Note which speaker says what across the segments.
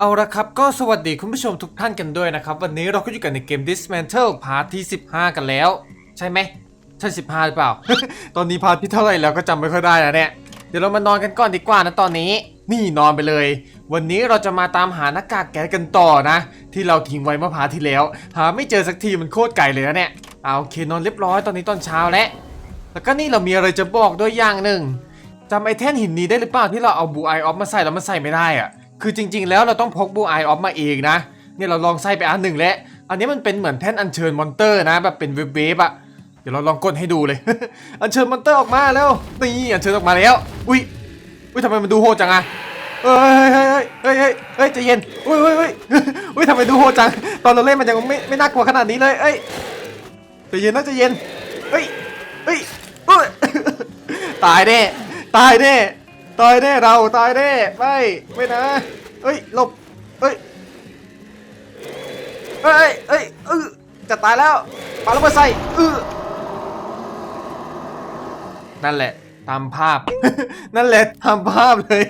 Speaker 1: เอาละครับก็สวัสดีคุณผู้ชมทุกท่านกันด้วยนะครับ วันนี้เราก็อยู่กันในเกม Dismantle พาร์ทที่ 15 กันแล้ว ใช่ไหมใช่15 หรือเปล่า ตอนนี้พาร์ทที่เท่าไหร่แล้วก็จำไม่ค่อยได้แล้วเนี่ย เดี๋ยวเรามานอนกันก่อนดีกว่านะตอนนี้ นี่นอนไปเลย วันนี้เราจะมาตามหาหน้ากากแก๊สกันต่อนะ ที่เราทิ้งไว้เมื่อพาร์ทที่แล้ว หาไม่เจอสักทีมันโคตรไกลเลยนะเนี่ยเอาโอเคนอนเรียบร้อยตอนนี้ตอนเช้าแล้วแล้วก็นี่เรามีอะไรจะบอกด้วยอย่างหนึ่งจำไอแท่นหินนี้ได้หรือเปล่าที่เราเอาบูไอออฟมาใส่แล้วมันใส่ไม่ได้อะ คือจริง ๆ แล้วเราต้องพกบูไอออฟมาเองนะ เนี่ยเราลองใส่ไปอันหนึ่งแล้ว อันนี้มันเป็นเหมือนแท่นอัญเชิญมอนเตอร์นะ แบบเป็นเวฟเวฟอะเดี๋ยวเราลองกดให้ดูเลย อัญเชิญมอนเตอร์ออกมาแล้วนี่อัญเชิญออกมาแล้ว อุ้ยอุ้ยทำไมมันดูโหดจังอะเฮ้ยเฮ้ยเฮ้ยเฮ้ยเฮ้ยเยใจเย็นอุ้ยอุ้ยอุ้ยอุ้ยทำไมดูโหดจัง ตอนเราเล่นมันยังไม่ไม่น่ากลัวขนาดนี้เลยเอ้ยใจเย็นนะใจเย็นเฮ้ยเฮ้ยเฮ้ยตายแน่ตายแน่ ตายแน่เราตายแน่ไม่ไม่นะเอ้ยหลบเอ้ยเอ้ยเอ้ยเออจะตายแล้วปาลูกมาใส่เออนั่นแหละ ตามภาพ นั่นแหละตามภาพเลย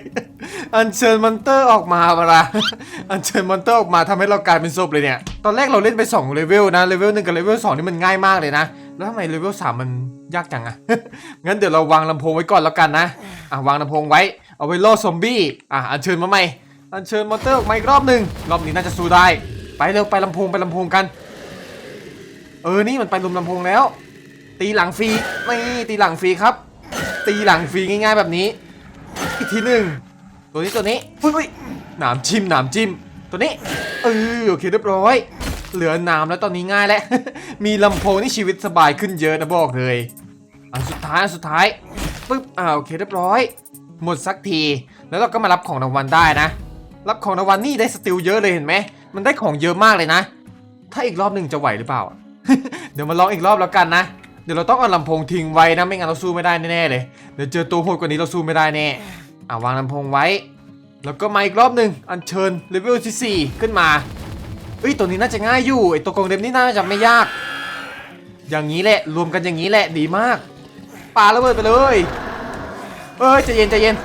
Speaker 1: อัญเชิญมอนเตอร์ออกมาเวลาอัญเชิญมอนเตอร์ออกมาทำให้เรากลายเป็นศพเลยเนี่ย ตอนแรกเราเล่นไป2เลเวลนะเลเวลหนึ่งกับเลเวลสองนี่มันง่ายมากเลยนะ แล้วทำไมเลเวลสามมันยากจังอะงั้นเดี๋ยวเราวางลำโพงไว้ก่อนแล้วกันนะ อะวางลำโพงไว้ เอาไว้ล่อซอมบี้ อะอัญเชิญมาใหม่ อัญเชิญมอนเตอร์ออกมาอีกรอบหนึ่งรอบนี้น่าจะสู้ได้ ไปเร็วไปลำโพงไปลำโพงกัน เออ นี่มันไปลุมลำโพงแล้ว ตีหลังฟรี นี่ตีหลังฟรีครับ ตีหลังฟรีง่าย ๆ แบบนี้ อีกทีหนึ่งตัวนี้ตัวนี้อุ้ยอุ้ยหนามจิ้มหนามจิ้ม ตัวนี้เออโอเคเรียบร้อย เหลือหนามแล้วตอนนี้ง่ายแล้ว มีลำโพงนี่ชีวิตสบายขึ้นเยอะนะบอกเลยอันสุดท้ายอันสุดท้ายปึ๊บอ่าโอเคเรียบร้อย หมดสักที แล้วเราก็มารับของรางวัลได้นะ รับของรางวัลนี่ได้สติลเยอะเลยเห็นไหมมันได้ของเยอะมากเลยนะ ถ้าอีกรอบหนึ่งจะไหวหรือเปล่า เดี๋ยวมาลองอีกรอบแล้วกันนะเดี๋ยวเราต้องเอาลำโพงทิ้งไว้นะไม่งั้นเราสู้ไม่ได้แน่ๆเลย เดี๋ยวเจอตัวโหดกว่านี้เราสู้ไม่ได้แน่อ่าวางลำโพงไว้ แล้วก็มาอีกรอบหนึ่งอัญเชิญเลเวลที่4ขึ้นมาเอ้ยตัวนี้น่าจะง่ายอยู่ไอตัวกรงเล็บนี่น่าจะไม่ยาก อย่างนี้แหละรวมกันอย่างนี้แหละดีมากปาระเบิดไปเลยเอ้ยใจเย็นใจเย็น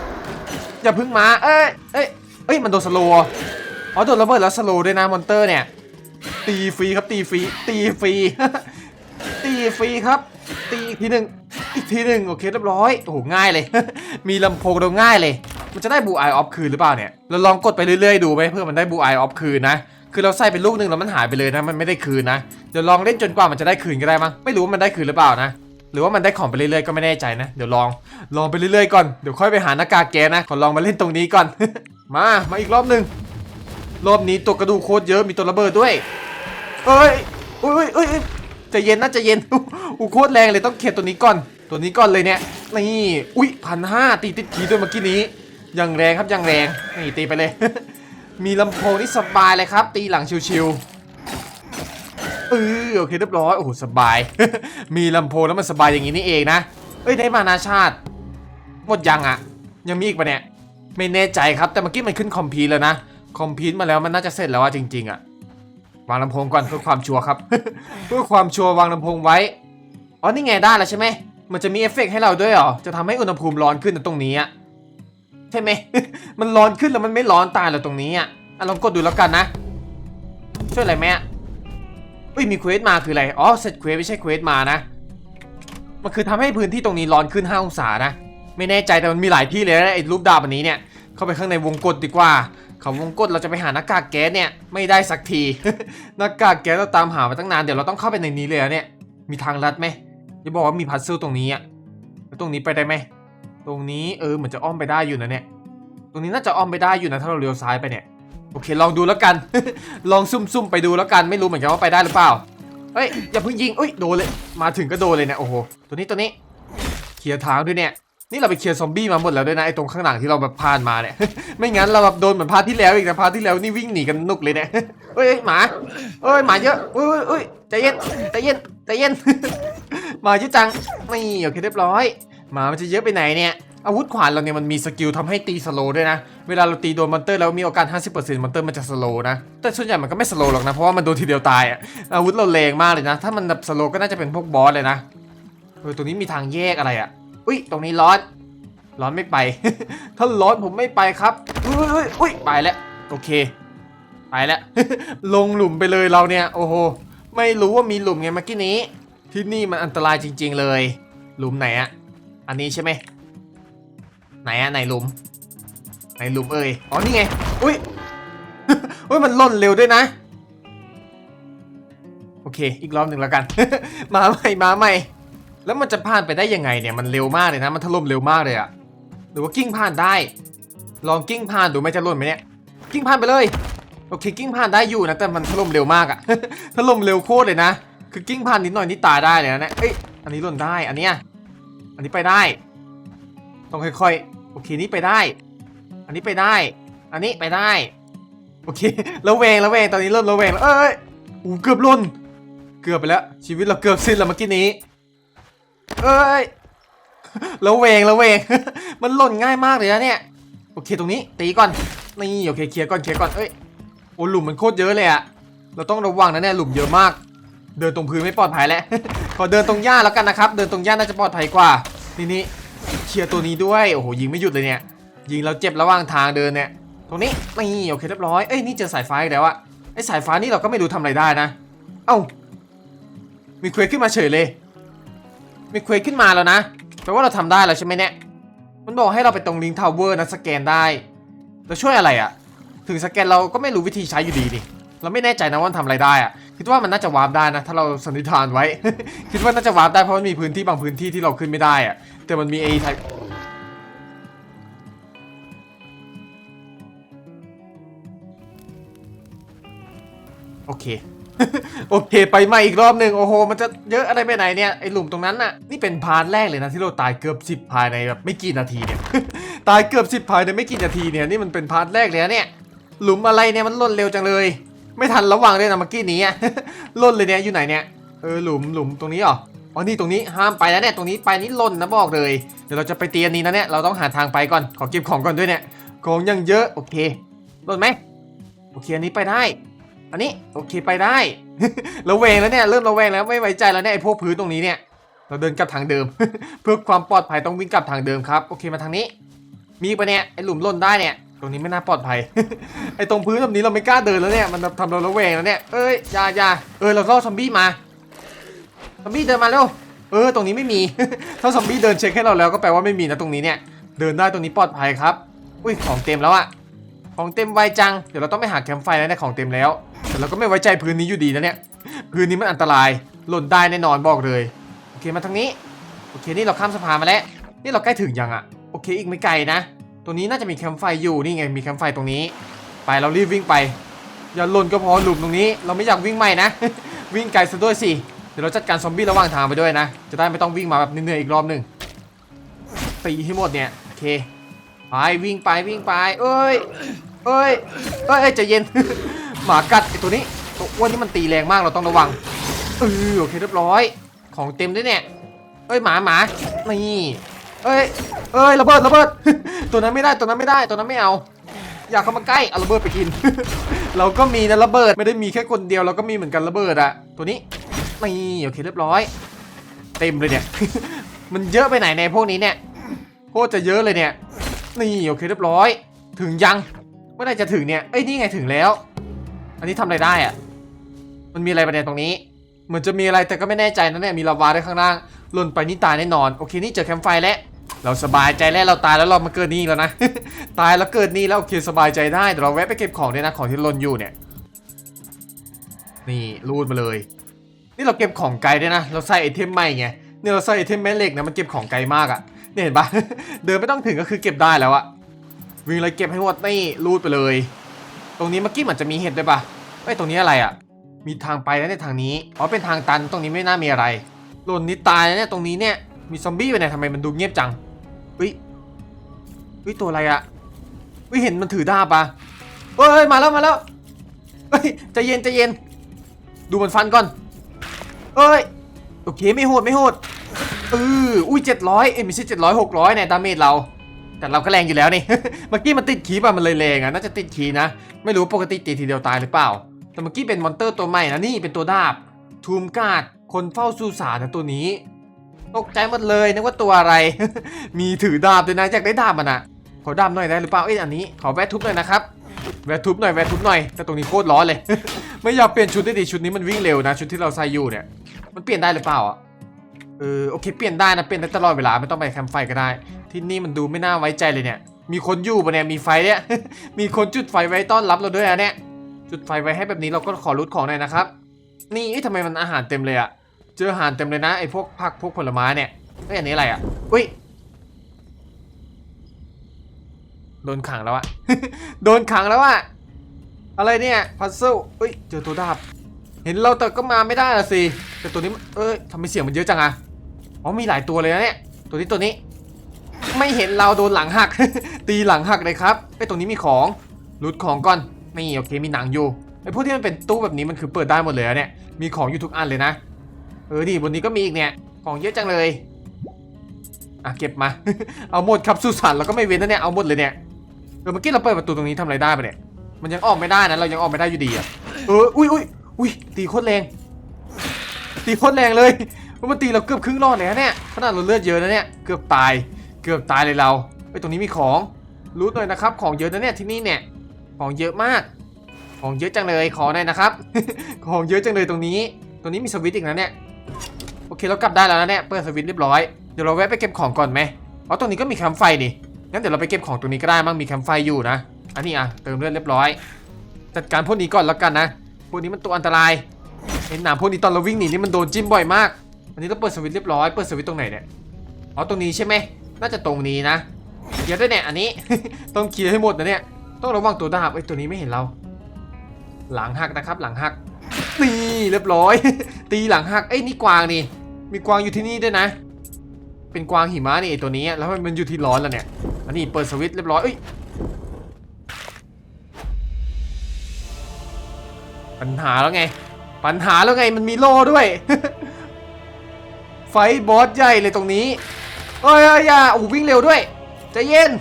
Speaker 1: อย่าพึ่งมาเอ้ยเอ้ยเอ้ยมันโดนสโลอ๋อโดนระเบิดแล้วสโลด้วยนะมอนเตอร์เนี่ยตีฟรีครับตีฟรีตีฟรีตีฟรีครับ ตีอีกทีหนึ่งอีกทีหนึ่งโอเคเรียบร้อยโอ้โหง่ายเลย มีลำโพงเราง่ายเลย มันจะได้บูไอออฟคืนหรือเปล่าเนี่ยเราลองกดไปเรื่อยๆดูไหมเพื่อมันได้บูไอออฟคืนนะคือเราใส่เป็นลูกหนึ่งแล้วมันหายไปเลยนะมันไม่ได้คืนนะเดี๋ยวลองเล่นจนกว่ามันจะได้คืนก็ได้มั้งไม่รู้ว่ามันได้คืนหรือเปล่านะหรือว่ามันได้ของไปเรื่อยๆก็ไม่แน่ใจนะ เดี๋ยวลองลองไปเรื่อยๆก่อนเดี๋ยวค่อยไปหาหน้ากากแกนะขอลองมาเล่นตรงนี้ก่อน มามาอีกรอบหนึ่งรอบนี้ตัวกระดูกโคตรเยอะมีตัวระเบิดด้วยเอ้ยอุ้ยอุ้ยอุ้ยอุ้ย ใจเย็นนะใจะเย็นอู้โคตรแรงเลยต้องเข็ดตัวนี้ก่อน ตัวนี้ก่อนเลยเนี่ยนี่อุ้ยพันห้าตีติดขีด้วยเมื่อกี้นี้ยังแรงครับยังแรงนี่ตีไปเลย มีลำโพงนี่สบายเลยครับ ตีหลังชิวๆเออโอเคเรียบร้อยโอ้โหสบาย มีลำโพงแล้วมันสบายอย่างนี้นี่เองนะเอ้ยได้มานาชาติหมดยังอะ ยังมีอีกปะเนี่ยไม่แน่ใจครับแต่เมื่อกี้มันขึ้นคอมพิวแล้วนะคอมพิวมาแล้วมันน่าจะเสร็จแล้วอะจริงๆอะ วางลำโพงก่อนเพื่อความชัวร์ครับ เพื่อความชัวร์วางลำโพงไว้ อ๋อนี่ไงได้แล้วใช่ไหม มันจะมีเอฟเฟกต์ให้เราด้วยเหรอ จะทำให้อุณหภูมิร้อนขึ้นตรงนี้อะใช่ไหม มันร้อนขึ้นแล้วมันไม่ร้อนตายแล้วตรงนี้อะอะลองกดดูแล้วกันนะ ช่วยอะไรไหมอะอุ้ยมีเควสมาคืออะไร อ๋อเซตเควสไม่ใช่เควสมานะ มันคือทำให้พื้นที่ตรงนี้ร้อนขึ้น5องศานะ ไม่แน่ใจแต่มันมีหลายที่เลยนะไอ้รูปดาวอันนี้เนี่ย เข้าไปข้างในวงกฏดีกว่า เขาวงกฏเราจะไปหาหน้ากากแก๊สเนี่ยไม่ได้สักที หน้ากากแก๊สเราตามหามาตั้งนานเดี๋ยวเราต้องเข้าไปในนี้เลยเนี่ย มีทางลัดไหมอย่าบอกว่ามีพัซเซิลตรงนี้อะแล้วตรงนี้ไปได้ไหมตรงนี้เออเหมือนจะอ้อมไปได้อยู่นะเนี่ย ตรงนี้น่าจะอ้อมไปได้อยู่นะถ้าเราเลี้ยวซ้ายไปเนี่ยโอเคลองดูแล้วกัน ลองซุ่มๆไปดูแล้วกันไม่รู้เหมือนกันว่าไปได้หรือเปล่าเฮ้ยอย่าเพิ่งยิงอุ้ยโดนเลยมาถึงก็โดนเลยเนี่ยโอ้โหตัวนี้ตัวนี้เคลียร์ทางด้วยเนี่ย นี่เราไปเคลียร์ซอมบี้มาหมดแล้วด้วยนะไอ้ตรงข้างหลังที่เราแบบผ่านมาเนี่ย ไม่งั้นเราแบบโดนเหมือนพาร์ทที่แล้วอีกนะพาร์ทที่แล้วนี่วิ่งหนีกันนุกเลยเนี่ยเฮ้ยหมาเฮ้ยหมาเยอะเฮ้ยเฮ้ยเฮ้ยใจเย็นใจเย็นใจเย็นหมาเยอะจังนี่โอเคเรียบร้อยหมามันจะเยอะไปไหนเนี่ยอาวุธขวานเราเนี่ยมันมีสกิลทำให้ตีสโลด้วยนะ เวลาเราตีโดนมอนเตอร์แล้วมีโอกาส 50%มอนเตอร์มันจะสโลนะ แต่ส่วนใหญ่มันก็ไม่สโลหรอกนะ เพราะว่ามันโดนทีเดียวตายอะอาวุธเราแรงมากเลยนะ ถ้ามันแบบสโลก็น่าจะเป็นพวกบอสเลยนะเออตรงนี้มีทางแยกอะไรอะ อุ้ยตรงนี้ร้อน ร้อนไม่ไป ถ้าร้อนผมไม่ไปครับอุ้ยอุ้ยอุ้ยไปแล้วโอเค ไปแล้ว ลงหลุมไปเลยเราเนี่ยโอ้โหไม่รู้ว่ามีหลุมไงเมื่อกี้นี้ ที่นี่มันอันตรายจริง ๆ เลย หลุมไหนอะอันนี้ใช่ไหมไหนอะไหนหลุมไหนหลุมเอ่ยอ๋อนี่ไงอุ้ยอุ้ยมันล่นเร็วด้วยนะโอเค อีกรอบหนึ่งแล้วกัน มาใหม่ มาใหม่ แล้วมันจะผ่านไปได้ยังไงเนี่ยมันเร็วมากเลยนะมันถล่มเร็วมากเลยอะหรือว่ากิ้งผ่านได้ ลองกิ้งผ่านดูไม่จะล่นไหมเนี่ยกิ้งผ่านไปเลยโอเคกิ้งผ่านได้อยู่นะแต่มันถล่มเร็วมากอะถล่มเร็วโคตรเลยนะ คือกิ้งผ่านนิดหน่อยนี่ตายได้เลยนะเนี่ยเอ้ยอันนี้ล่นได้อันเนี้ยอันนี้ไปได้ ต้องค่อยๆ โอเคนี่ไปได้ อันนี้ไปได้ อันนี้ไปได้ โอเคแล้วแวงแล้วแวงตอนนี้เริ่มระแวงแล้วเอ้ยอูเกือบล่น เกือบไปแล้วชีวิตเราเกือบสิ้นแล้วเมื่อกี้นี้ เอ้ยแล้วแวงแล้วแวง มันหล่นง่ายมากเลยนะเนี่ย โอเคตรงนี้ตีก่อน นี่โอเคเคลียร์ก่อนเคลียร์ก่อน เอ้ย โอ้หลุมมันโคตรเยอะเลยอะเราต้องระวังนะเนี่ยหลุมเยอะมาก เดินตรงพื้นไม่ปลอดภัยแล้ว ขอเดินตรงหญ้าแล้วกันนะครับ เดินตรงหญ้าน่าจะปลอดภัยกว่า นี่นี่เคลียร์ตัวนี้ด้วย โอ้โหยิงไม่หยุดเลยเนี่ย ยิงเราเจ็บระหว่างทางเดินเนี่ย ตรงนี้นี่โอเคเรียบร้อย เอ้ยนี่เจอสายฟ้าแล้วอะไอ้สายฟ้านี่เราก็ไม่รู้ทำอะไรได้นะ เอ้า มีเควสขึ้นมาเฉยเลย มีเควสขึ้นมาแล้วนะแปลว่าเราทำได้แล้วใช่ไหมเนี่ย มันบอกให้เราไปตรงลิงทาวเวอร์นะสแกนได้แล้วช่วยอะไรอะถึงสแกนเราก็ไม่รู้วิธีใช้อยู่ดีนี่เราไม่แน่ใจนะว่ามันทำอะไรได้อะคิดว่ามันน่าจะวาร์ปได้นะ ถ้าเราสันนิษฐานไว้ คิดว่าน่าจะวาร์ปได้เพราะมันมีพื้นที่บางพื้นที่ที่เราขึ้นไม่ได้อะแต่มันมีไอ้ไทยโอเค โอเค ไปใหม่อีกรอบหนึ่งโอ้โห มันจะเยอะอะไรไปไหนเนี่ย ไอหลุมตรงนั้นน่ะ นี่เป็นพาร์ทแรกเลยนะที่เราตายเกือบสิบภายในแบบไม่กี่นาทีเนี่ย ตายเกือบสิบภายในไม่กี่นาทีเนี่ย นี่มันเป็นพาร์ทแรกเลยนะเนี่ย หลุมอะไรเนี่ยมันล่นเร็วจังเลย ไม่ทันระวังเลยนะเมื่อกี้นี้ล่นเลยเนี่ยอยู่ไหนเนี่ย เออหลุมหลุมตรงนี้เหรออ๋อนี่ตรงนี้ห้ามไปนะเนี่ยตรงนี้ไปนี่ล่นนะบอกเลย เดี๋ยวเราจะไปเตียนนี้นะเนี่ยเราต้องหาทางไปก่อนขอเก็บของก่อนด้วยเนี่ยของยังเยอะโอเคล่นไหมโอเคอันนี้ไปได้ อันนี้โอเคไปได้ ระแวงแล้วเนี่ยเริ่มระแวงแล้วไม่ไว้ใจแล้วเนี่ยไอ้พวกพื้นตรงนี้เนี่ย เราเดินกลับทางเดิม เพื่อความปลอดภัยต้องวิ่งกลับทางเดิมครับโอเคมาทางนี้ มีปะเนี่ยไอ้หลุมล่นได้เนี่ยตรงนี้ไม่น่าปลอดภัย ไอ้ตรงพื้นแบบนี้เราไม่กล้าเดินแล้วเนี่ยมันทำเราระแวงแล้วเนี่ยเอ้ยอยาอยาเออเราล่อซอมบี้มาซอมบี้เดินมาเร็วเออตรงนี้ไม่มีถ้าซอมบี้เดินเช็คให้เราแล้วก็แปลว่าไม่มีนะตรงนี้เนี่ยเดินได้ตรงนี้ปลอดภัยครับอุ้ยของเต็มแล้วอะ ของเต็มไวจัง เดี๋ยวเราต้องไปหาแคมป์ไฟแล้วเนี่ยของเต็มแล้ว แต่เราก็ไม่ไว้ใจพื้นนี้อยู่ดีนะเนี่ย พื้นนี้มันอันตราย หล่นได้แน่นอนบอกเลย โอเคมาทางนี้ โอเคนี่เราข้ามสะพานมาแล้ว นี่เราใกล้ถึงยังอะโอเคอีกไม่ไกลนะ ตรงนี้น่าจะมีแคมป์ไฟอยู่ นี่ไงมีแคมป์ไฟตรงนี้ ไปเรารีบวิ่งไป อย่าหล่นก็พอหลุมตรงนี้ เราไม่อยากวิ่งใหม่นะ วิ่งไกลซะด้วยสิ เดี๋ยวเราจัดการซอมบี้ระหว่างทางไปด้วยนะ จะได้ไม่ต้องวิ่งมาแบบเหนื่อยๆอีกรอบหนึ่งตีให้หมดเนี่ย โอเค ไปวิ่งไปวิ่งไป เอ้ยเอ้ยเอ้ยใจเย็น หมากัดไอตัวนี้ตัวอ้วนนี่มันตีแรงมากเราต้องระวังเออโอเคเรียบร้อย ของเต็มด้วยเนี่ย เอ้ยหมาหมานี่เอ้ยเอ้ยระเบิดระเบิด ตัวนั้นไม่ได้ตัวนั้นไม่ได้ตัวนั้นไม่เอา อยากเข้ามาใกล้เอาระเบิดไปกิน เราก็มีนะระเบิดไม่ได้มีแค่คนเดียวเราก็มีเหมือนกันระเบิดอะตัวนี้นี่โอเคเรียบร้อย เต็มเลยเนี่ย มันเยอะไปไหนในพวกนี้เนี่ยโคตรจะเยอะเลยเนี่ย นี่โอเคเรียบร้อย ถึงยังเมื่อไหรจะถึงเนี่ยเอ้ยนี่ไงถึงแล้ว อันนี้ทำอะไรได้อะมันมีอะไรประเด็นตรงนี้ เหมือนจะมีอะไรแต่ก็ไม่แน่ใจนะเนี่ยมีลาวาด้วยข้างล่างหล่นไปนี่ตายแน่นอนโอเคนี่เจอแคมป์ไฟแล้วเราสบายใจแล้วเราตายแล้วเรามาเกิดนี่แล้วนะ ตายแล้วเกิดนี่แล้วโอเคสบายใจได้เดี๋ยวเราแวะไปเก็บของด้วยนะของที่หล่นอยู่เนี่ย นี่รูดมาเลย นี่เราเก็บของไกลด้วยนะ เราใส่ไอเทมใหม่ไงเนี่ยเราใส่ไอเทมแม่เหล็กนะมันเก็บของไกลมากอะ่ะ เนี่ยเห็นปะเดินไม่ต้องถึงก็คือเก็บได้แล้วอะวิ่งเลยเก็บให้หมดนี่รูดไปเลย ตรงนี้เมื่อกี้เหมือนจะมีเห็ดด้วยปะไอยตรงนี้อะไรอะมีทางไปแล้วในยทางนี้อ๋อเป็นทางตันตรงนี้ไม่น่ามีอะไรหล่นนี่ตายแล้วเนี่ยตรงนี้เนี่ยมีซอมบี้ไปไหนทำไมมันดูเงียบจังเฮ้ยเฮ้ยตัวอะไรอะเฮ้ยเห็นมันถือดาบปะเฮ้ยมาแล้วมาแล้วเฮ้ยใจเย็นใจเย็น ดูมันฟันก่อนเอ้ยโอเคไม่โหดไม่โหด เอออุ้ยเจ็ดร้อยเอ้ยไม่ใช่เจ็ดร้อยหกร้อยเนี่ยดาเมจเรา แต่เราก็แรงอยู่แล้วนี่ เมื่อกี้มันติดขีป่ะมันเลยแรงอะน่าจะติดขีนะ ไม่รู้ปกติตีทีเดียวตายหรือเปล่า แต่เมื่อกี้เป็นมอนเตอร์ตัวใหม่นะนี่เป็นตัวดาบทูมการ์ดคนเฝ้าสุสานนะตัวนี้ ตกใจหมดเลยนึกว่าตัวอะไร มีถือดาบด้วยนะอยากได้ดาบมันอะขอดาบหน่อยได้หรือเปล่าเอ้ยอันนี้ขอแวะทุบหน่อยนะครับแวะทุบหน่อยแวะทุบหน่อยแต่ตรงนี้โคตรร้อนเลย ไม่อยากเปลี่ยนชุดได้ดิชุดนี้มันวิ่งเร็วนะ ชุดที่เราใส่อยู่เนี่ยมันเปลี่ยนได้หรือเปล่าอะ ออโอเคเปลี่ยนได้นะเปลี่ยนได้ตลอดเวลาไม่ต้องไปแคมป์ไฟก็ได้ ที่นี่มันดูไม่น่าไว้ใจเลยเนี่ย มีคนอยู่ปะเนี่ยมีไฟเนี่ย มีคนจุดไฟไว้ต้อนรับเราด้วยอะเนี่ยจุดไฟไว้ให้แบบนี้เราก็ขอรุดของหน่อยนะครับ นี่เอ๊ะทำไมมันอาหารเต็มเลยอะเจออาหารเต็มเลยนะไอ้พวกผักพวกผลไม้เนี่ยเอ้ยอันนี้อะไรอะอุ้ยโดนขังแล้วอะโดนขังแล้วอะอะไรเนี่ยพัซเซิลเอ้ยเจอตัวดาบ เห็นเราแต่ก็มาไม่ได้ละสิแต่ตัวนี้มันเอ้ยทำไมเสียงมันเยอะจังอะ อ๋อมีหลายตัวเลยนะเนี่ยตัวนี้ตัวนี้ ไม่เห็นเราโดนหลังหัก ตีหลังหักเลยครับไอ้ตรงนี้มีของรูดของก่อนนี่โอเคมีหนังอยู่ไอ้พวกที่มันเป็นตู้แบบนี้มันคือเปิดได้หมดเลยอะเนี่ยมีของอยู่ทุกอันเลยนะ เออดิบนนี้ก็มีอีกเนี่ยของเยอะจังเลยอะเก็บมา เอาหมดครับสุสานเราก็ไม่เว้นนะเนี่ยเอาหมดเลยเนี่ยเออเมื่อกี้เราเปิดประตูตรงนี้ทำอะไรได้ปะเนี่ยมันยังออกไม่ได้นะเรายังออกไม่ได้อยู่ดีอะเอออุ้ยอุ้ยอุ้ยตีโคตรแรงตีโคตรแรงเลย มันตีเราเกือบครึ่งรอดเลยนะเนี่ยขนาดเราเลือดเยอะนะเนี่ยเกือบตาย เกือบตายเลยเราไอตรงนี้มีของรู้หน่อยนะครับ ของเยอะนะเนี่ยที่นี่เนี่ย ของเยอะมาก ของเยอะจังเลยขอหน่อยนะครับ ของเยอะจังเลยตรงนี้ ตรงนี้มีสวิตช์อีกนะเนี่ยโอเคเรากลับได้แล้วนะเนี่ยเปิดสวิตช์เรียบร้อยเดี๋ยวเราแวะไปเก็บของก่อนไหมอ๋อตรงนี้ก็มีแคมไฟนี่งั้นเดี๋ยวเราไปเก็บของตรงนี้ก็ได้มั้งมีแคมไฟอยู่นะอันนี้อะเติมเลือดเรียบร้อย จัดการพวกนี้ก่อนแล้วกันนะพวกนี้มันตัวอันตรายเห็นหนามพวกนี้ตอนเราวิ่งหนีนี่มันโดนจิ้มบ่อยมาก อันนี้ต้องเปิดสวิตช์เรียบร้อยเปิดสวิตช์ตรงไหนเนี่ยอ๋อตรงนี้ใช่ไหมน่าจะตรงนี้นะเคลียร์ด้วยเนี่ยอันนี้ ต้องเคลียร์ให้หมดนะเนี่ยต้องระวังตัวดาบไอ้ยตัวนี้ไม่เห็นเรา หลังหักนะครับ หลังหักนี่เรียบร้อย ตีหลังหักเอ้ยนี่กวางนี่ มีกวางอยู่ที่นี่ด้วยนะ เป็นกวางหิมะนี่ไอ้ตัวนี้แล้วมันอยู่ที่ร้อนแล้วเนี่ยอันนี้เปิดสวิตช์เรียบร้อยเอ้ยปัญหาแล้วไง ปัญหาแล้วไงมันมีโล่ด้วย ไฟบอสใหญ่เลยตรงนี้เอ้ยเอ้ยอย่าโอ้วิ่งเร็วด้วยใจเย็น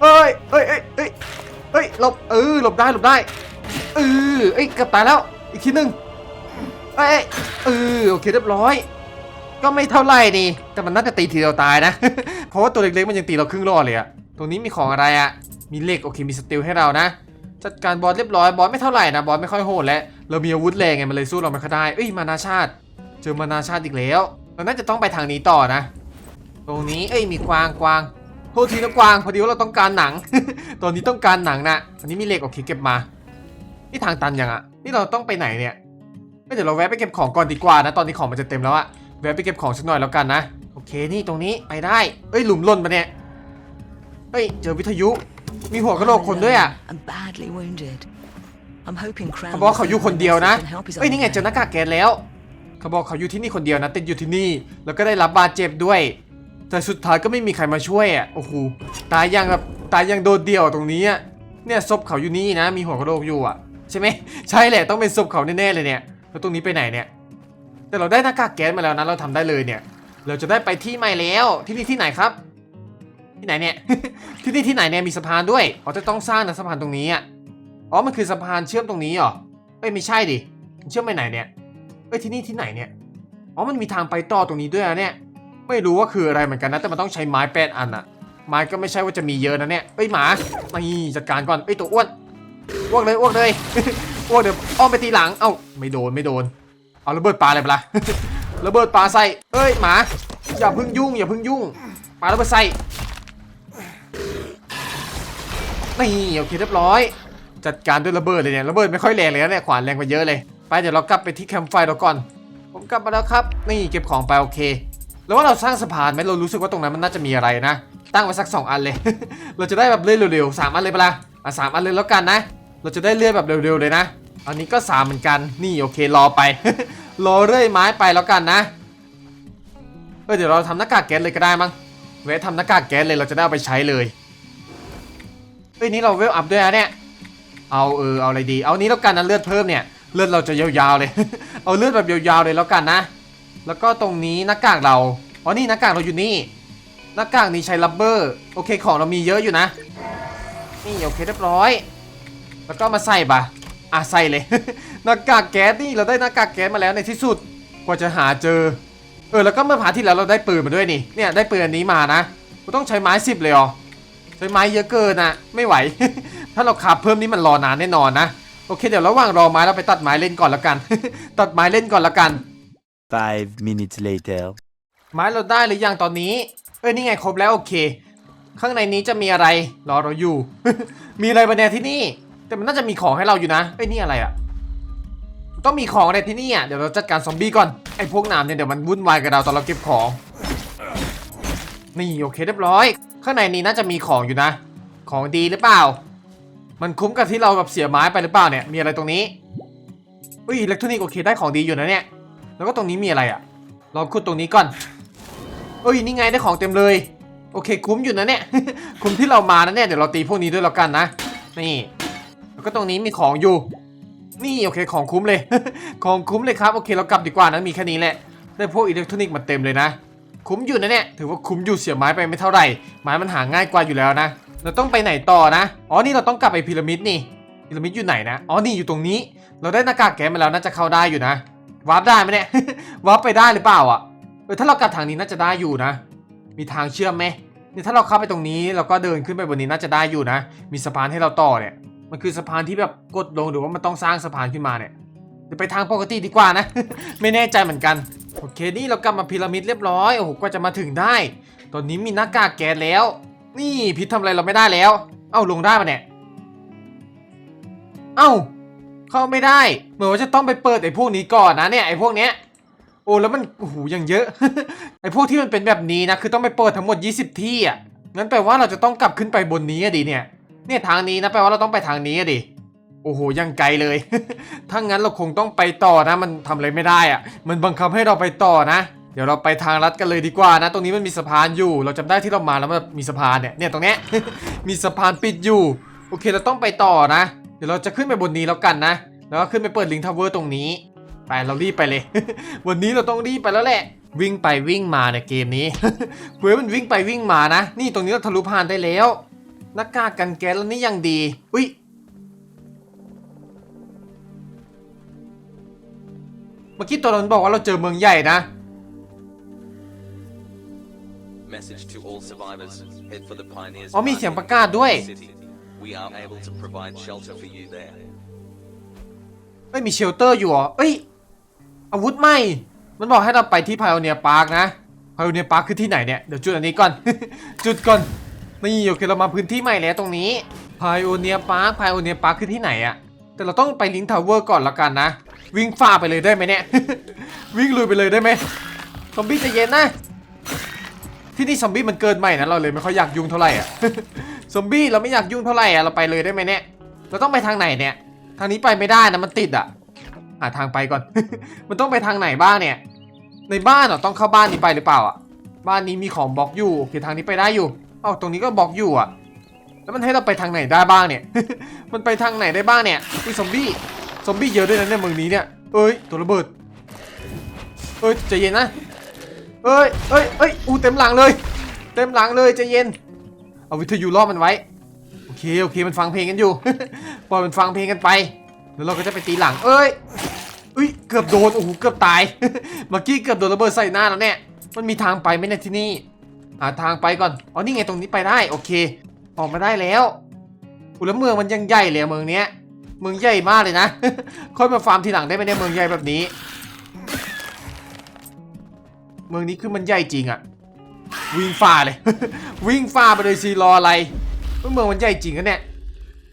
Speaker 1: เอ้ยเอ้ยเอ้ยเอ้ยเอ้ยหลบเออหลบได้หลบได้เออเอ้ยเกือบตายแล้วอีกทีหนึ่งเอ้ยเออโอเคเรียบร้อย ก็ไม่เท่าไหร่นี่แต่มันน่าจะตีทีเดียวตายนะ เพราะว่าตัวเล็กๆมันยังตีเราครึ่งรอดเลยอะตรงนี้มีของอะไรอะมีเหล็กโอเคมีสติลให้เรานะจัดการบอสเรียบร้อยบอสไม่เท่าไหร่นะบอสไม่ค่อยโหดแล้วเรามีอาวุธแรงไงมันเลยสู้เราไม่ค่อยได้เอ้ยมานาชาติ เจอมานาชาติอีกแล้วเราน่าจะต้องไปทางนี้ต่อนะ ตรงนี้เอ้ยมีกวางกวางโทษทีนะกวางพอดีว่าเราต้องการหนัง ตอนนี้ต้องการหนังนะอันนี้มีเหล็กโอเคเก็บมานี่ทางตันยังอะนี่เราต้องไปไหนเนี่ยเอ้ยเดี๋ยวเราแวะไปเก็บของก่อนดีกว่านะ ตอนนี้ของมันจะเต็มแล้วอะแวะไปเก็บของสักหน่อยแล้วกันนะโอเคนี่ตรงนี้ไปได้เอ้ยหลุมหล่นปะเนี่ยเฮ้ยเจอวิทยุมีหัวกะโหลกคนด้วยอะ
Speaker 2: And badly wounded. I'm hoping Crown
Speaker 1: เขาบอกว่าเขาอยู่คนเดียวนะ
Speaker 2: can help his
Speaker 1: เอ้ยนี่ไง
Speaker 2: old
Speaker 1: เจอห
Speaker 2: man.
Speaker 1: น้ากากแก๊สแล้ว เขาบอกเขาอยู่ที่นี่คนเดียวนะติดอยู่ที่นี่ แล้วก็ได้รับบาดเจ็บด้วย แต่สุดท้ายก็ไม่มีใครมาช่วยอะโอ้โหตายยังแบบตายยังโดดเดี่ยวตรงนี้อะเนี่ยศพเขาอยู่นี่นะ มีหัวกระโหลกอยู่อะใช่ไหมใช่แหละต้องเป็นศพเขาแน่ๆเลยเนี่ยแล้วตรงนี้ไปไหนเนี่ยแต่เราได้หน้ากากแก๊สมาแล้วนะเราทำได้เลยเนี่ย เราจะได้ไปที่ใหม่แล้วที่นี่ที่ไหนครับ ที่ไหนเนี่ย ที่นี่ที่ไหนเนี่ยมีสะพานด้วยเขาจะต้องสร้างนะสะพานตรงนี้อะอ๋อมันคือสะพานเชื่อมตรงนี้เหรอเอ้ยไม่ใช่ดิเชื่อมไปไหนเนี่ย เอ้ยที่นี่ที่ไหนเนี่ย อ๋อมันมีทางไปต่อตรงนี้ด้วยนะเนี่ย ไม่รู้ว่าคืออะไรเหมือนกันนะ แต่มันต้องใช้ไม้แปดอันอะไม้ก็ไม่ใช่ว่าจะมีเยอะนะเนี่ย เอ้ยหมานี่จัดการก่อน เอ้ยตัวอ้วนอ้วกเลยอ้วกเลยอ้วกเดี๋ยวอ้อมไปตีหลัง เอ้าไม่โดนไม่โดน เอาระเบิดปลาเลยเปะล่าระเบิดปลาใส่ เอ้ยหมา อย่าพึ่งยุ่ง อย่าพึ่งยุ่งปลาระเบิดใส่ นี่โอเคเรียบร้อย จัดการด้วยระเบิดเลยเนี่ย ระเบิดไม่ค่อยแรงเลยนะเนี่ย ขวานแรงกว่าเยอะเลย เดี๋ยวเรากลับไปที่แคมป์ไฟเราก่อน ผมกลับมาแล้วครับ นี่เก็บของไปโอเค แล้วว่าเราสร้างสะพานไหมเรารู้สึกว่าตรงนั้นมันน่าจะมีอะไรนะ ตั้งไว้สัก 2 อันเลย เราจะได้แบบเลื่อยเร็วๆสามอันเลยปะล่ะอะสามอันเลยแล้วกันนะ เราจะได้เลื่อยแบบเร็วๆเลยนะ อันนี้ก็สามเหมือนกัน นี่โอเครอไป รอเรื่อยไม้ไปแล้วกันนะ เออเดี๋ยวเราทำหน้ากากแก๊สเลยก็ได้มั้ง เวททำหน้ากากแก๊สเลยเราจะได้เอาไปใช้เลยเฮ้ยนี่เราเวลอัพด้วยนะเนี่ย เอาเออเอาอะไรดี เอานี้แล้วกันนะเลือดเพิ่มเนี่ย เลือดเราจะยาวๆเลย เอาเลือดแบบยาวๆเลยแล้วกันนะ แล้วก็ตรงนี้หน้ากากเรา อ๋อนี่หน้ากากเราอยู่นี่ หน้ากากนี้ใช้ลับเบอร์ โอเคของเรามีเยอะอยู่นะ นี่โอเคเรียบร้อย แล้วก็มาใส่ปะอะใส่เลย หน้ากากแก๊สนี่เราได้หน้ากากแก๊สมาแล้วในที่สุด กว่าจะหาเจอ เออแล้วก็เมื่อผ่าที่แล้วเราได้ปืนมาด้วยนี่ เนี่ยได้ปืนอันนี้มานะเราต้องใช้ไม้สิบเลยเหรอใช้ไม้เยอะเกินอะไม่ไหว ถ้าเราขับเพิ่มนี่มันรอนานแน่นอนนะ โอเคเดี๋ยวระหว่างรอไม้เราไปตัดไม้เล่นก่อนละกัน ตัดไม้เล่นก่อนละกัน
Speaker 3: Five minutes later.
Speaker 1: ไม้เราได้หรือยังตอนนี้ เอ้ยนี่ไงครบแล้วโอเค ข้างในนี้จะมีอะไรรอเราอยู่ มีอะไรบนแนที่นี่ แต่มันน่าจะมีของให้เราอยู่นะเอ้ยนี่อะไรอะต้องมีของอะไรที่นี่อะเดี๋ยวเราจัดการซอมบี้ก่อนไอ้พวกน้ำเนี่ยเดี๋ยวมันวุ่นวายกับเราตอนเราเก็บของนี่โอเคเรียบร้อย ข้างในนี้น่าจะมีของอยู่นะ ของดีหรือเปล่า มันคุ้มกับที่เราแบบเสียไม้ไปหรือเปล่าเนี่ย มีอะไรตรงนี้อุ้ยอิเล็กทรอนิกส์โอเคได้ของดีอยู่นะเนี่ย แล้วก็ตรงนี้มีอะไรอะลองขุดตรงนี้ก่อนเอ้ยนี่ไงได้ของเต็มเลย โอเค คุ้มอยู่นะเนี่ย คุ้มที่เรามานะเนี่ยเดี๋ยวเราตีพวกนี้ด้วยแล้วกันนะ นี่ แล้วก็ตรงนี้มีของอยู่ นี่โอเคของคุ้มเลย ของคุ้มเลยครับโอเคเรากลับดีกว่านะมีแค่นี้แหละ ได้พวกอิเล็กทรอนิกส์มาเต็มเลยนะ คุ้มอยู่นะเนี่ย ถือว่าคุ้มอยู่เสียไม้ไปไม่เท่าไหร่ ไม้มันหาง่ายกว่าอยู่แล้วนะ เราต้องไปไหนต่อนะ อ๋อ นี่เราต้องกลับไปพีระมิดนี่ พีระมิดอยู่ไหนนะ อ๋อ นี่อยู่ตรงนี้ เราได้หน้ากากแก๊สมาแล้วน่าจะเข้าได้อยู่นะ วาร์ปได้ไหมเนี่ย วาร์ปไปได้หรือเปล่าอะ เออ ถ้าเรากลับทางนี้น่าจะได้อยู่นะ มีทางเชื่อมไหมนี่ถ้าเราเข้าไปตรงนี้เราก็เดินขึ้นไปบนนี้น่าจะได้อยู่นะ มีสะพานให้เราต่อเนี่ย มันคือสะพานที่แบบกดลงหรือว่ามันต้องสร้างสะพานขึ้นมาเนี่ยเดี๋ยวไปทางปกติดีกว่านะ ไม่แน่ใจเหมือนกัน โอเค นี่เรากลับมาพีระมิดเรียบร้อย โอ้โห กว่าจะมาถึงได้ ตอนนี้มีหน้ากากแก๊สแล้ว นี่พิษทำอะไรเราไม่ได้แล้ว เอ้าลงได้ปะเนี่ย เอ้า เข้าไม่ได้ เหมือนว่าจะต้องไปเปิดไอ้พวกนี้ก่อนนะเนี่ยไอ้พวกเนี้ย โอ้แล้วมันโอ้โหยังเยอะ ไอ้พวกที่มันเป็นแบบนี้นะคือต้องไปเปิดทั้งหมด 20 ที่อะ งั้นแปลว่าเราจะต้องกลับขึ้นไปบนนี้อะดิเนี่ย เนี่ยทางนี้นะแปลว่าเราต้องไปทางนี้อะดิโอ้โหยังไกลเลย ถ้างั้นเราคงต้องไปต่อนะ มันทำอะไรไม่ได้อะมันบังคับให้เราไปต่อนะ เดี๋ยวเราไปทางลัดกันเลยดีกว่านะ ตรงนี้มันมีสะพานอยู่ เราจำได้ที่เรามาแล้วมันมีสะพานเนี่ย เนี่ยตรงเนี้ย มีสะพานปิดอยู่ โอเคเราต้องไปต่อนะ เดี๋ยวเราจะขึ้นไปบนนี้แล้วกันนะ แล้วก็ขึ้นไปเปิดลิงทาวเวอร์ตรงนี้ ไปเรารีบไปเลย วันนี้เราต้องรีบไปแล้วแหละ วิ่งไปวิ่งมาในยเกมนี้เพื่อมันวิ่งไปวิ่งมานะ นี่ตรงนี้เราทะลุผ่านได้แล้ว หน้ากากกันแก๊สแล้วนี่ยังดี อุ้ยเมื่อกี้ตัวนั้นบอกว่าเราเจอเมืองใหญ่นะ
Speaker 4: Message to all survivors. Head for the Pioneers.
Speaker 1: อ๋อมีเสียงประกาศด้วย
Speaker 4: City. We are able to provide shelter for you there.
Speaker 1: เอ้ยมีเชลเตอร์อยู่เหรอเอ้ยอาวุธใหม่ มันบอกให้เราไปที่พายโอเนียพาร์คนะพายโอเนียพาร์คคือที่ไหนเนี่ย เดี๋ยวจุดอันนี้ก่อน จุดก่อน นี่โอเคเรามาพื้นที่ใหม่แล้วตรงนี้พายโอเนียพาร์คพายโอเนียพาร์คคือที่ไหนอะแต่เราต้องไปลิงทาวเวอร์ก่อนละกันนะ วิ่งฝ่าไปเลยได้ไหมเนี่ย วิ่งลุยไปเลยได้ไหมซอมบี้ใจะเย็นนะ ที่นี่ซอมบี้มันเกินใหม่นะเราเลยไม่ค่อยอยากยุ่งเท่าไหร่อะ ซอมบี้เราไม่อยากยุ่งเท่าไหร่อะเราไปเลยได้ไหมเนี่ย เราต้องไปทางไหนเนี่ย ทางนี้ไปไม่ได้นะมันติดอะ หาทางไปก่อน มันต้องไปทางไหนบ้างเนี่ย ในบ้านเหรอต้องเข้าบ้านนี้ไปหรือเปล่าอะ บ้านนี้มีของบล็อกอยู่โอเคทางนี้ไปได้อยู่เอ้าตรงนี้ก็บล็อกอยู่อะ แล้วมันให้เราไปทางไหนได้บ้างเนี่ย มันไปทางไหนได้บ้างเนี่ยมีซอมบี้ ซอมบี้เยอะด้วยนะเนี่ยเมืองนี้เนี่ย เอ้ยตัวระเบิด เอ้ยใจเย็นนะ เอ้ยเอ้ยเอ้ยอู้เต็มหลังเลย เต็มหลังเลยใจเย็น เอาวิทยุล่อมันไว้ โอเคโอเคมันฟังเพลงกันอยู่ ปล่อยมันฟังเพลงกันไป แล้วเราก็จะไปตีหลัง เอ้ยเอ้ยเกือบโดนโอ้โหเกือบตาย เมื่อกี้เกือบโดนระเบิดใส่หน้าแล้วเนี่ยมันมีทางไปไหมเนี่ยที่นี่ หาทางไปก่อน อ๋อนี่ไงตรงนี้ไปได้โอเค ออกมาได้แล้วอุยแล้วเมืองมันยังใหญ่เลยเมืองเนี้ย เมืองใหญ่มากเลยนะ ค่อยมาฟาร์มทีหลังได้ไหมเนี่ยเมืองใหญ่แบบนี้ มืองนี้คือมันใหญ่จริงอะวิ่งฝ่าเลย วิ่งฝ่าไปเลยสิรออะไรเมืองมันใหญ่จริงนะเนี่ย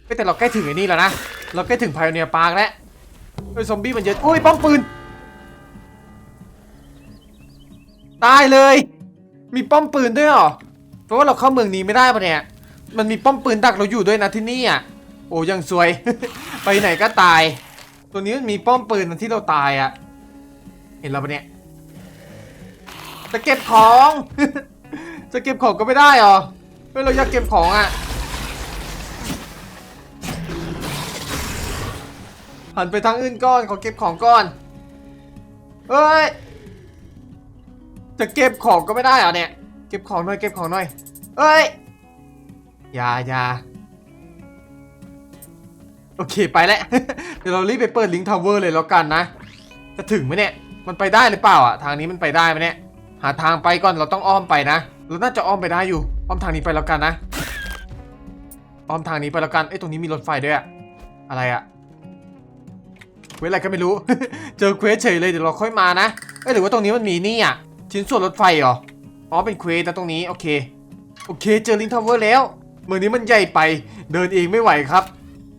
Speaker 1: เฮ้ยแต่เราใกล้ถึงไอ้นี่แล้วนะเราใกล้ถึงพายเนียปาร์กแล้วเฮ้ซอมบี้มันเยอะอุ้ยป้อมปืนตายเลย มีป้อมปืนด้วยเหรอเพราะว่าเราเข้าเมืองนี้ไม่ได้ปะเนี่ยมันมีป้อมปืนดักเราอยู่ด้วยนะที่นี่อะโอ้ยังสวย ไปไหนก็ตาย ตัวนี้มันมีป้อมปืนที่เราตายอะ เห็นเราปะเนี่ย จะเก็บของ จะเก็บของก็ไม่ได้หรอเฮ้ยเราอยากเก็บของอะ หันไปทางอื่นก่อนขอเก็บของก่อน เฮ้ย จะเก็บของก็ไม่ได้เหรอเนี่ย เก็บของหน่อยเก็บของหน่อย เฮ้ยอย่าอย่าโอเคไปแล้ว เดี๋ยวเรารีบไปเปิดลิงก์ทาวเวอร์เลยแล้วกันนะ จะถึงไหมเนี่ย มันไปได้หรือเปล่าอะ ทางนี้มันไปได้ไหมเนี่ย หาทางไปก่อนเราต้องอ้อมไปนะเราน่าจะอ้อมไปได้อยู่ อ้อมทางนี้ไปแล้วกันนะ อ้อมทางนี้ไปแล้วกันเอ้ยตรงนี้มีรถไฟด้วยอะอะไรอะเควสอะไรก็ไม่รู้ เจอเควสเฉยเลยเดี๋ยวเราค่อยมานะเอ้ยหรือว่าตรงนี้มันมีนี่อะชิ้นส่วนรถไฟเหรออ๋อเป็นเควสนะตรงนี้โอเคโอเคเจอลิงทาวเวอร์แล้วเมืองนี้มันใหญ่ไปเดินเองไม่ไหวครับ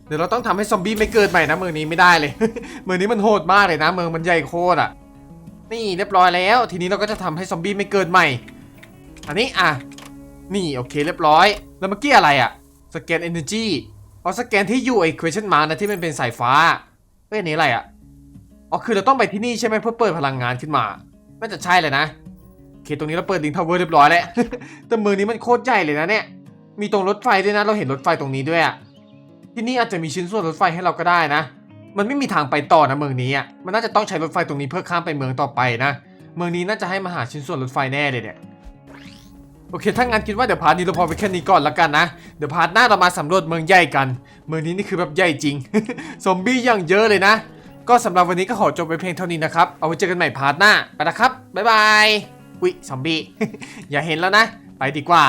Speaker 1: เดี๋ยวเราต้องทำให้ซอมบี้ไม่เกิดใหม่นะเมืองนี้ไม่ได้เลย เมืองนี้มันโหดมากเลยนะ เมืองมันใหญ่โคตรอะ นี่เรียบร้อยแล้ว ทีนี้เราก็จะทำให้ซอมบี้ไม่เกิดใหม่ อันนี้อะ นี่โอเคเรียบร้อย แล้วเมื่อกี้อะไรอะสแกน energy อ๋อสแกนที่อยู่ไอ้ question mark นะที่มันเป็นสายฟ้าเอ้ยนี้อะไรอะอ๋อคือเราต้องไปที่นี่ใช่ไหมเพื่อเปิดพลังงานขึ้นมา น่าจะใช่เลยนะโอเคตรงนี้เราเปิดลิงทาวเวอร์เรียบร้อยแล้ว แต่เมืองนี้มันโคตรใหญ่เลยนะเนี่ย มีตรงรถไฟด้วยนะ เราเห็นรถไฟตรงนี้ด้วยอะที่นี่อาจจะมีชิ้นส่วนรถไฟให้เราก็ได้นะ มันไม่มีทางไปต่อนะเมืองนี้อะ มันน่าจะต้องใช้รถไฟตรงนี้เพื่อข้ามไปเมืองต่อไปนะ เมืองนี้น่าจะให้มาหาชิ้นส่วนรถไฟแน่เลยเนี่ย โอเค ถ้างั้นคิดว่าเดี๋ยวพาร์ทนี้เราพอไปแค่นี้ก่อนละกันนะ เดี๋ยวพาร์ทหน้าเรามาสำรวจเมืองใหญ่กัน เมืองนี้นี่คือแบบใหญ่จริง ซอมบี้อย่างเยอะเลยนะ ก็สำหรับวันนี้ก็ขอจบไปเพียงเท่านี้นะครับ เอาไว้เจอกันใหม่พาร์ทหน้า ไปนะครับ บ๊ายบาย อุ๊ย ซอมบี้ อย่าเห็นแล้วนะ ไปดีกว่า